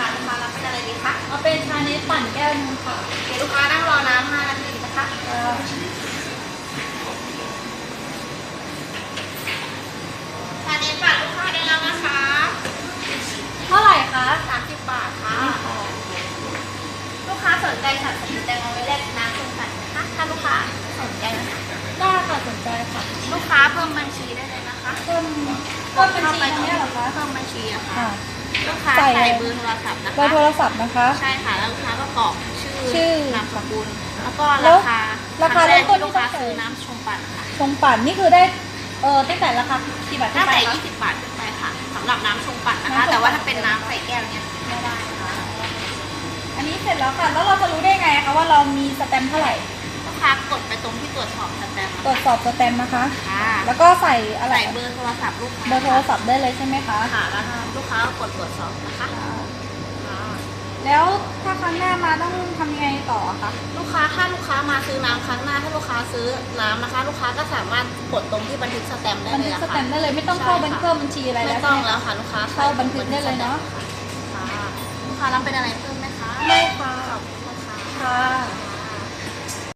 ค่ะลูกค้ารับเป็นอะไรดีคะเอาเป็นชาเนสปั่นแก้วหนึงค่ะเดี๋ยวลูกค้านั่งรอน้ำ5นาทีนะคะชาเนสบัตรลูกค้าได้แล้วนะคะ เท่าไหร่คะ30บาทค่ะ ลูกค้าสนใจสั่งสมุนแดงเอาไว้แลกน้ำส้มปั่นนะคะถ้าลูกค้าสนใจนะคะได้ค่ะสนใจค่ะ ลูกค้าเพิ่มบัญชีได้เลยนะคะ เพิ่มเพิ่มเป็นชีตรงเนี้ยเหรอคะ เพิ่มบัญชีอะค่ะค่ะ ลูกค้าใส่ใส่เบอร์โทรศัพท์นะเบอคะร์โทรศัพท์นะคะ ใช่ค่ะแล้วลูกค้าก็กรอกชื่อชื่อนามสกุลแล้วก็แล้ราวคาราคารั้งแรกเริ่มต้นที่ลูกค้าที่ต้องซื้อใส่น้ำชงปั่นค่ะชงปั่นนี่คือได้เออตั้งแต่ราคากี่บาทขึ้ถ้านไปใส่คะ 20บาทขึ้นไปค่ะสำหรับน้ำชงปั่นนะคะ น้ำชงปั่น แต่ว่าถ้าเป็นน้ำใส่แก้วเนี่ยไม่ได้นะคะอันนี้เสร็จแล้วค่ะ แล้วเราจะรู้ได้ไงคะว่าเรามีสแตมป์เท่าไหร่ ลูกค้ากดไปตรงที่ตรวจสอบสแตมป์ตรวจสอบสแตมป์นะคะ ค่ะแล้วก็ใส่อะไรใส่เบอร์โทรศัพท์ลูกค้าเบอร์โทรศัพท์ได้เลยใช่ไหมคะ ค่ะแล้ว ลูกค้าก็กดตรวจสอบนะคะค่ะแล้วถ้าครั้งหน้ามาต้องทำยังไงต่อคะ ลูกค้าถ้าลูกค้ามาซื้อน้ำครั้งหน้า ถ้าลูกค้าซื้อน้ำนะคะ ลูกค้าก็สามารถกดตรงที่บันทึกสแตมป์ได้บันเลยทึกอะสค่ะแตมป์ได้เลยไม่ต้องเข้าบันเพิ่มบัญชีอะไรไม่แล้วต้องใช่ไหมแล้วคะ ค่ะลูกค้าเข้าบันทึกได้เลยเนอะค่ะลูกค้ารับเป็นอะไรเพิ่มไหมคะไม่ค่ะ ขอบคุณค่ะค่ะ